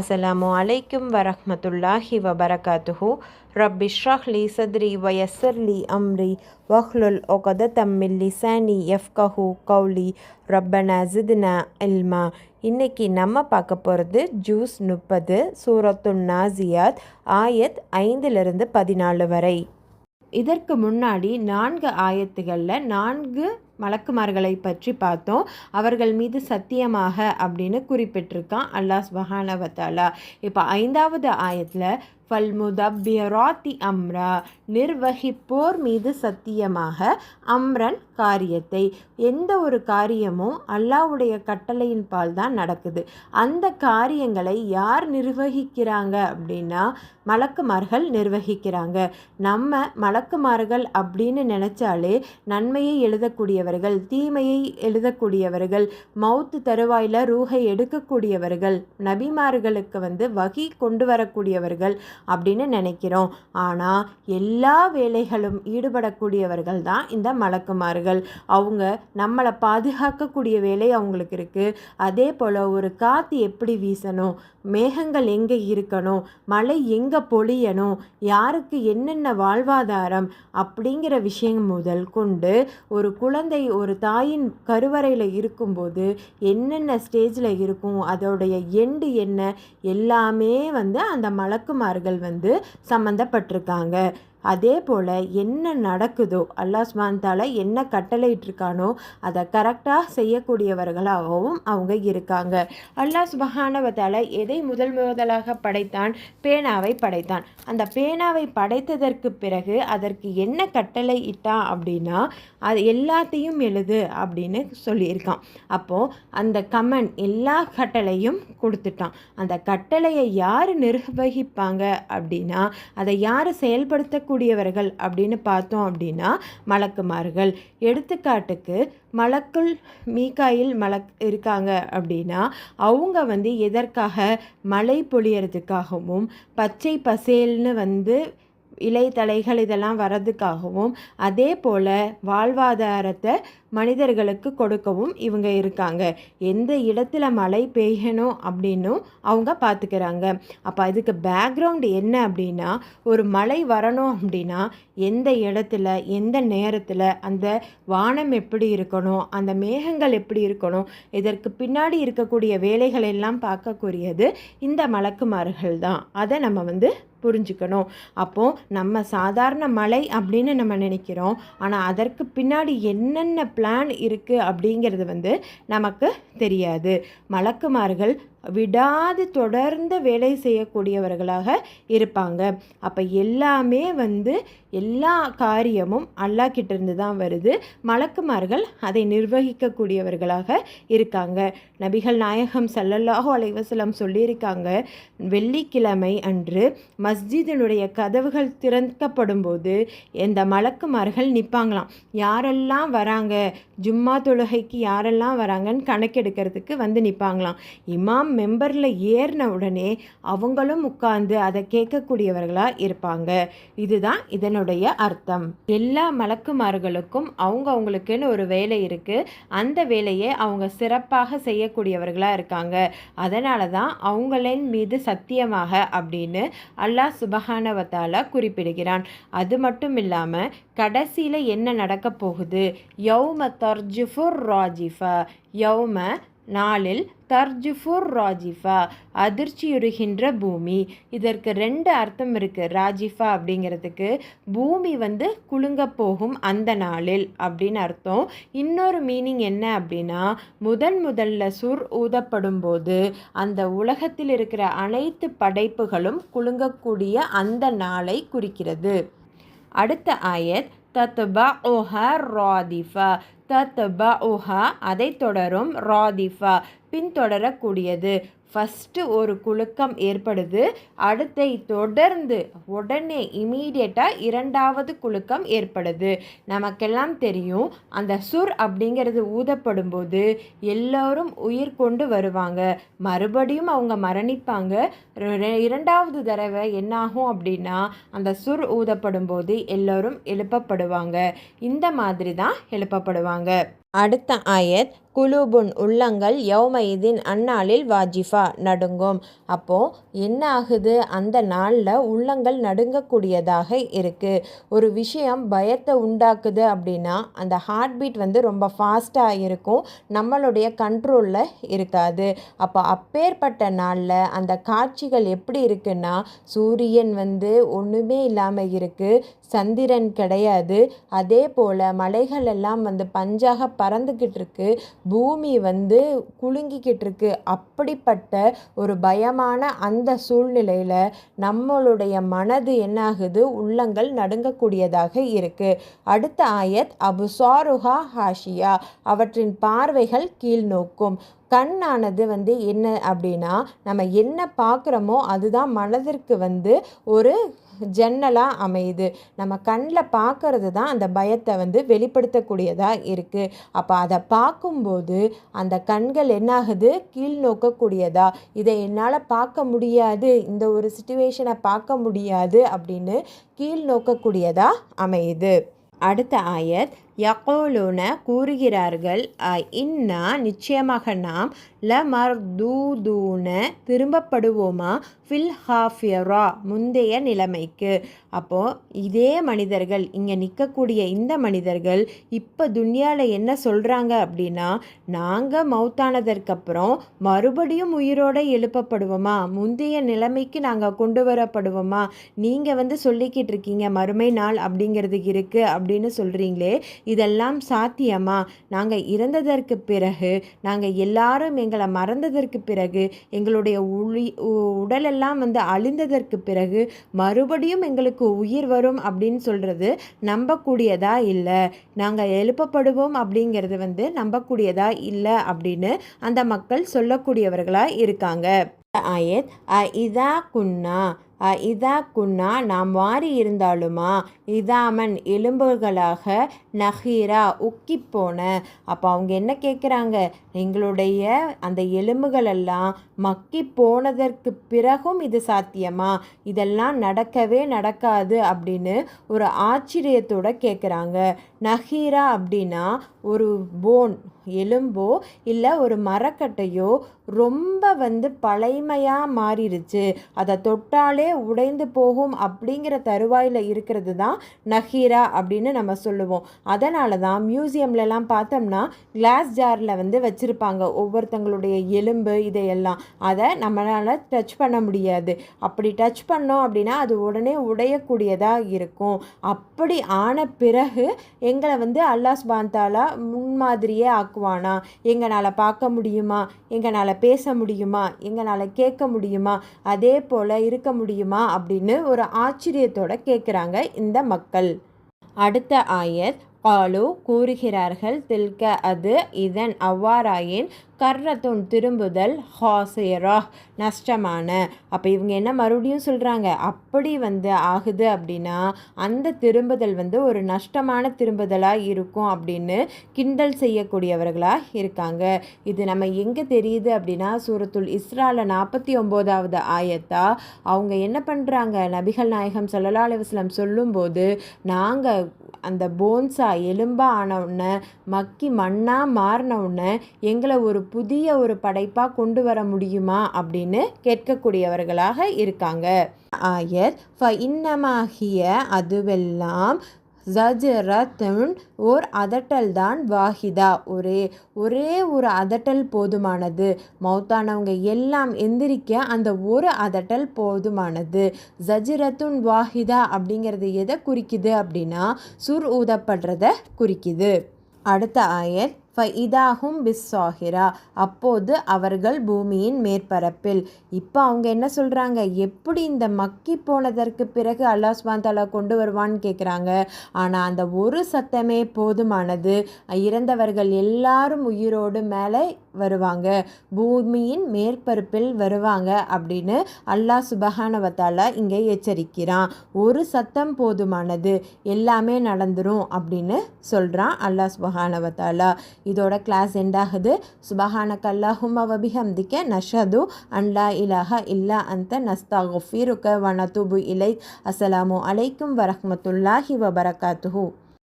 அஸ்லாமு அலைக்கும் வரஹ்மத்துல்லாஹி வபரகாத்துஹு. ரப்பி ஷ்ரஹ் சத்ரி வயசர்லி அம்ரி வஹ்லுல் ஒகத மின் லிசானி எஃப்கஹு கௌலி. ரப்பனா ஜித்னா இல்மா. இன்னைக்கு நம்ம பார்க்க போகிறது ஜூஸ் முப்பது சூரத்துன் நாசியாத் ஆயத் ஐந்திலிருந்து பதினாலு வரை. இதற்கு முன்னாடி நான்கு ஆயத்துகளில் நான்கு மலக்குமார்களை பற்றி பார்த்தோம். அவர்கள் மீது சத்தியமாக அப்படின்னு குறிப்பிட்டிருக்கான் அல்லாஹ் சுபஹானவத்தாலா இப்போ ஐந்தாவது ஆயத்தில் ஃபல்முதப்பியராத்தி அம்ரா நிர்வகிப்போர் மீது சத்தியமாக அம்ரன் காரியத்தை. எந்த ஒரு காரியமும் அல்லாவுடைய கட்டளையின் பால் தான் நடக்குது. அந்த காரியங்களை யார் நிர்வகிக்கிறாங்க அப்படின்னா மலக்குமார்கள் நிர்வகிக்கிறாங்க. நம்ம மலக்குமார்கள் அப்படின்னு நினச்சாலே நன்மையை எழுதக்கூடியவர்கள் தீமையை எழுதக்கூடியவர்கள் மவுத்து தருவாயில் ரூஹை எடுக்கக்கூடியவர்கள் நபிமார்களுக்கு வந்து வகி கொண்டு வரக்கூடியவர்கள் அப்படின்னு நினைக்கிறோம். ஆனால் எல்லா வேலைகளும் ஈடுபடக்கூடியவர்கள் தான் இந்த மலக்குமார்கள். அவங்க நம்மளை பாதுகாக்கக்கூடிய வேலை அவங்களுக்கு இருக்குது அதே போல் ஒரு காற்று எப்படி வீசணும்? மேகங்கள் எங்கே இருக்கணும்? மழை எங்கே பொழியணும்? யாருக்கு என்னென்ன வாழ்வாதாரம்? அப்படிங்கிற விஷயம் முதல் கொண்டு ஒரு குழந்தை ஒரு தாயின் கருவறையில் இருக்கும்போது என்னென்ன ஸ்டேஜில் இருக்கும் அதோடைய எண்டு என்ன எல்லாமே வந்து அந்த மலக்குமார்கள் வந்து சம்மந்தப்பட்டிருக்காங்க. அதே போல் என்ன நடக்குதோ அல்லாஹ் சுமான்தால என்ன கட்டளையிட்டிருக்கானோ அதை கரெக்டாக செய்யக்கூடியவர்களாகவும் அவங்க இருக்காங்க. அல்லாஸ் சுபஹானவத்தால எதை முதல் முதலாக படைத்தான்? பேனாவை படைத்தான். அந்த பேனாவை படைத்ததற்கு பிறகு அதற்கு என்ன கட்டளை இட்டான் அப்படின்னா அது எல்லாத்தையும் எழுது அப்படின்னு சொல்லியிருக்கான். அப்போது அந்த கமன் எல்லா கட்டளையும் கொடுத்துட்டான். அந்த கட்டளையை யார் நிர்வகிப்பாங்க அப்படின்னா அதை யார் செயல்படுத்த கூடியவர்கள் அப்படின்னு பார்த்தோம் அப்படின்னா மலக்குமார்கள். எடுத்துக்காட்டுக்கு மலக்குள் மீக்காயில் மலக் இருக்காங்க அப்படின்னா அவங்க வந்து எதற்காக மழை பொழியறதுக்காகவும் பச்சை பசேல்னு வந்து இலை இதெல்லாம் வர்றதுக்காகவும் அதே போல் வாழ்வாதாரத்தை மனிதர்களுக்கு கொடுக்கவும் இவங்க இருக்காங்க. எந்த இடத்துல மழை பெய்யணும் அப்படின்னும் அவங்க பார்த்துக்கிறாங்க அப்போ அதுக்கு பேக்ரவுண்ட் என்ன அப்படின்னா ஒரு மழை வரணும் அப்படின்னா எந்த இடத்துல எந்த நேரத்தில் அந்த வானம் எப்படி இருக்கணும் அந்த மேகங்கள் எப்படி இருக்கணும் இதற்கு பின்னாடி இருக்கக்கூடிய வேலைகள் எல்லாம் பார்க்கக்கூடியது இந்த மலக்குமார்கள் தான். அதை நம்ம வந்து புரிஞ்சுக்கணும். அப்போது நம்ம சாதாரண மலை அப்படின்னு நம்ம நினைக்கிறோம். ஆனால் அதற்கு பின்னாடி என்னென்ன பிளான் இருக்குது அப்படிங்கிறது வந்து நமக்கு தெரியாது. மலக்குமார்கள் விடாது தொடர்ந்து வேலை செய்யக்கூடியவர்களாக இருப்பாங்க. அப்போ எல்லாமே வந்து எல்லா காரியமும் அல்லாஹ் கிட்டேருந்து தான் வருது. மலக்குமார்கள் அதை நிர்வகிக்கக்கூடியவர்களாக இருக்காங்க. நபிகள் நாயகம் சல்லல்லாஹோ அலைவசலம் சொல்லியிருக்காங்க வெள்ளிக்கிழமை அன்று மஸ்ஜிதினுடைய கதவுகள் திறக்கப்படும் போது இந்த மலக்குமார்கள் நிற்பாங்களாம் யாரெல்லாம் வராங்க? ஜும்மா தொழுகைக்கு யாரெல்லாம் வராங்கன்னு கணக்கெடுக்கிறதுக்கு வந்து நிற்பாங்களாம் இமாம் மெம்பரில் ஏறின உடனே அவங்களும் உட்கார்ந்து அதை கேட்கக்கூடியவர்களாக இருப்பாங்க. இதுதான் இதனுடைய அர்த்தம். எல்லா மலக்குமார்களுக்கும் அவங்க அவங்களுக்குன்னு ஒரு வேலை இருக்குது அந்த வேலையை அவங்க சிறப்பாக செய்யக்கூடியவர்களாக இருக்காங்க. அதனால தான் அவங்களின் மீது சத்தியமாக அப்படின்னு அல்லாஹ் சுபஹானவத்தால குறிப்பிடுகிறான். அது மட்டும் இல்லாமல் கடைசியில் என்ன நடக்க போகுது? யௌம தர்ஜுஃபுர் ராஜிஃபா. யௌம நாளில் தர்ஜுஃபுர் ராஜிஃபா அதிர்ச்சியுறுகின்ற பூமி. இதற்கு ரெண்டு அர்த்தம் இருக்குது ராஜிஃபா அப்படிங்கிறதுக்கு. பூமி வந்து குலுங்க போகும் அந்த நாளில் அப்படின்னு அர்த்தம். இன்னொரு மீனிங் என்ன அப்படின்னா முதன் முதல்ல சுர் ஊதப்படும் போது அந்த உலகத்தில் இருக்கிற அனைத்து படைப்புகளும் குலுங்கக்கூடிய அந்த நாளை குறிக்கிறது. அடுத்த ஆயத் தத்பா ராதிஃபா. தத்பா அதை தொடரும் ராதிஃபா பின்தொடரக்கூடியது. ஃபஸ்ட்டு ஒரு குலுக்கம் ஏற்படுது. அடுத்தை தொடர்ந்து உடனே இமீடியட்டாக இரண்டாவது குலுக்கம் ஏற்படுது. நமக்கெல்லாம் தெரியும் அந்த சுர் அப்படிங்கிறது ஊதப்படும் போது எல்லோரும் உயிர் கொண்டு வருவாங்க. மறுபடியும் அவங்க மரணிப்பாங்க. இரண்டாவது தடவை என்னாகும் அப்படின்னா அந்த சுர் ஊதப்படும் போது எல்லோரும் எழுப்பப்படுவாங்க. இந்த மாதிரி தான் எழுப்பப்படுவாங்க. அடுத்த ஆயத் குலூபுன் உள்ளங்கள் யௌமயிதின் அந்நாளில் வாஜிஃபா நடுங்கும். அப்போது என்ன ஆகுது? அந்த நாளில் உள்ளங்கள் நடுங்கக்கூடியதாக இருக்குது ஒரு விஷயம் பயத்தை உண்டாக்குது அப்படின்னா அந்த ஹார்ட் பீட் வந்து ரொம்ப ஃபாஸ்ட்டாக இருக்கும். நம்மளுடைய கண்ட்ரோலில் இருக்காது. அப்போ அப்பேற்பட்ட நாளில் அந்த காட்சிகள் எப்படி இருக்குன்னா சூரியன் வந்து ஒன்றுமே இல்லாமல் இருக்குது சந்திரன் கிடையாது. அதே போல் மலைகள் எல்லாம் வந்து பஞ்சாக பறந்துக்கிட்டு இருக்கு. பூமி வந்து குலுங்கிக்கிட்டு இருக்கு அப்படிப்பட்ட ஒரு பயமான அந்த சூழ்நிலையில் நம்மளுடைய மனது என்னாகுது? உள்ளங்கள் நடுங்கக்கூடியதாக இருக்கு. அடுத்த ஆயத் அபுசாருஹா ஹாஷியா அவற்றின் பார்வைகள் கீழ் நோக்கும் கண்ணானது வந்து என்ன அப்படின்னா நம்ம என்ன பார்க்குறோமோ அதுதான் மனதிற்கு வந்து ஒரு ஜன்னலாக அமையுது. நம்ம கண்ணில் பார்க்கறது தான் அந்த பயத்தை வந்து வெளிப்படுத்தக்கூடியதாக இருக்குது அப்போ அதை பார்க்கும்போது அந்த கண்கள் என்னாகுது? கீழ் நோக்கக்கூடியதா? இதை என்னால் பார்க்க முடியாது. இந்த ஒரு சுச்சுவேஷனை பார்க்க முடியாது அப்படின்னு கீழ் நோக்கக்கூடியதாக அமையுது. அடுத்த ஆயத் யகோலுன கூறுகிறார்கள். இன்னா நிச்சயமாக நாம் ல மர்தூதூன திரும்பப்படுவோமா? ஃபில் ஹாஃபியரா முந்தைய நிலைமைக்கு. அப்போது இதே மனிதர்கள் இங்கே நிற்கக்கூடிய இந்த மனிதர்கள் இப்போ துன்யாவில் என்ன சொல்கிறாங்க அப்படின்னா நாங்கள் மௌத்தானதற்கப்புறம் மறுபடியும் உயிரோடு எழுப்பப்படுவோமா? முந்தைய நிலைமைக்கு நாங்கள் கொண்டு வரப்படுவோமா? நீங்கள் வந்து சொல்லிக்கிட்டு இருக்கீங்க மறுமை நாள் அப்படிங்கிறது இருக்குது அப்படின்னு சொல்கிறீங்களே இதெல்லாம் சாத்தியமா? நாங்கள் இறந்ததற்கு பிறகு நாங்கள் எல்லாரும் எங்களை மறந்ததற்கு பிறகு எங்களுடைய உளி உடலெல்லாம் வந்து அழிந்ததற்கு பிறகு மறுபடியும் எங்களுக்கு உயிர் வரும் அப்படின்னு சொல்கிறது நம்பக்கூடியதா இல்லை? நாங்கள் எழுப்பப்படுவோம் அப்படிங்கிறது வந்து நம்பக்கூடியதா இல்லை அப்படின்னு அந்த மக்கள் சொல்லக்கூடியவர்களாக இருக்காங்க. ஆயத் இதா குன்னா இதா குன்னா நாம் மாறி இருந்தாலுமா? இதாமன் எலும்புகளாக நஹீரா உக்கி போன. அப்போ அவங்க என்ன கேட்குறாங்க எங்களுடைய அந்த எலும்புகளெல்லாம் மக்கி போனதற்கு பிறகும் இது சாத்தியமா? இதெல்லாம் நடக்கவே நடக்காது அப்படின்னு ஒரு ஆச்சரியத்தோட கேட்குறாங்க நஹீரா அப்படின்னா ஒரு போன் எலும்போ இல்லை ஒரு மரக்கட்டையோ ரொம்ப வந்து பழைமையாக மாறிடுச்சு அதை தொட்டாலே உடைந்து போகும் அப்படிங்கிற தருவாயில் இருக்கிறது தான் நஹீரா அப்படின்னு நம்ம சொல்லுவோம். அதனால தான் மியூசியம்லலாம் பார்த்தோம்னா கிளாஸ் ஜாரில் வந்து வச்சுருப்பாங்க. ஒவ்வொருத்தங்களுடைய எலும்பு இதையெல்லாம். அதை நம்மளால் டச் பண்ண முடியாது. அப்படி டச் பண்ணோம் அப்படின்னா அது உடனே உடையக்கூடியதாக இருக்கும். அப்படி ஆன பிறகு எங்களை வந்து அல்லாஸ் பாந்தாலா முன்மாதிரியே ஆக்குவானா? எங்களால் பார்க்க முடியுமா? எங்களால் பேச முடியுமா? எங்களால் கேட்க முடியுமா? அதே போல் இருக்க முடியும் அப்படின்னு ஒரு ஆச்சரியத்தோட கேட்குறாங்க இந்த மக்கள். அடுத்த ஆயர் காலு கூறுகிறார்கள் தில்க அது இதன் அவ்வாறாயின் கர்ரத்துன் திரும்புதல் ஹாசேரா நஷ்டமான. அப்போ இவங்க என்ன மறுபடியும் சொல்கிறாங்க அப்படி வந்து ஆகுது அப்படின்னா அந்த திரும்புதல் வந்து ஒரு நஷ்டமான திரும்புதலாக இருக்கும் அப்படின்னு கிண்டல் செய்யக்கூடியவர்களாக இருக்காங்க. இது நம்ம எங்கே தெரியுது அப்படின்னா சூரத்துல் இஸ்ரால நாற்பத்தி ஒம்போதாவது ஆயத்தா அவங்க என்ன பண்ணுறாங்க நபிகள் நாயகம் சல்லா அலுவலம் சொல்லும்போது நாங்கள் அந்த போன்ஸா எலும்பாக ஆன உடனே மக்கி மண்ணாக மாறின உடனே எங்களை ஒரு புதிய ஒரு படைப்பாக கொண்டு வர முடியுமா அப்படின்னு கேட்கக்கூடியவர்களாக இருக்காங்க. ஆயர் ஃப இன்னமாகிய அதுவெல்லாம் ஜஜரத்துன் ஓர் அதட்டல் தான் வாஹிதா ஒரே ஒரே ஒரு அதட்டல் போதுமானது. மௌத்தானவங்க எல்லாம் எந்திரிக்க அந்த ஒரு அதட்டல் போதுமானது. ஜஜிரத்துன் வாஹிதா அப்படிங்கிறது எதை குறிக்குது அப்படின்னா சுர் ஊதப்படுறத குறிக்குது. அடுத்த ஆயர் இதாகும் பிஸ்ஸாகிரா அப்போது அவர்கள் பூமியின் மேற்பரப்பில். இப்போ அவங்க என்ன சொல்கிறாங்க எப்படி இந்த மக்கி போனதற்கு பிறகு அல்லாஹ் சுபாந்தாலா கொண்டு வருவான்னு கேட்குறாங்க ஆனால் அந்த ஒரு சத்தமே போதுமானது. இறந்தவர்கள் எல்லாரும் உயிரோடு மேலே வருவாங்க. பூமியின் மேற்பரப்பில் வருவாங்க அப்படின்னு அல்லாஹ் சுபஹானவத்தாலா இங்கே எச்சரிக்கிறான். ஒரு சத்தம் போதுமானது எல்லாமே நடந்துரும் அப்படின்னு சொல்கிறான் அல்லாஹ் சுபஹானவத்தாலா இதோட கிளாஸ் எண்டாகுது சுபஹானக் அல்லாஹும் அவபிஹம்திக்க நஷது அன்லா இலாஹ இல்லா அந்த நஸ்தா குஃபீருக்க வனதுபு இலை அஸ்ஸலாமு அலைக்கும் வரஹமத்துல்லாஹி வபரகாத்துஹூ.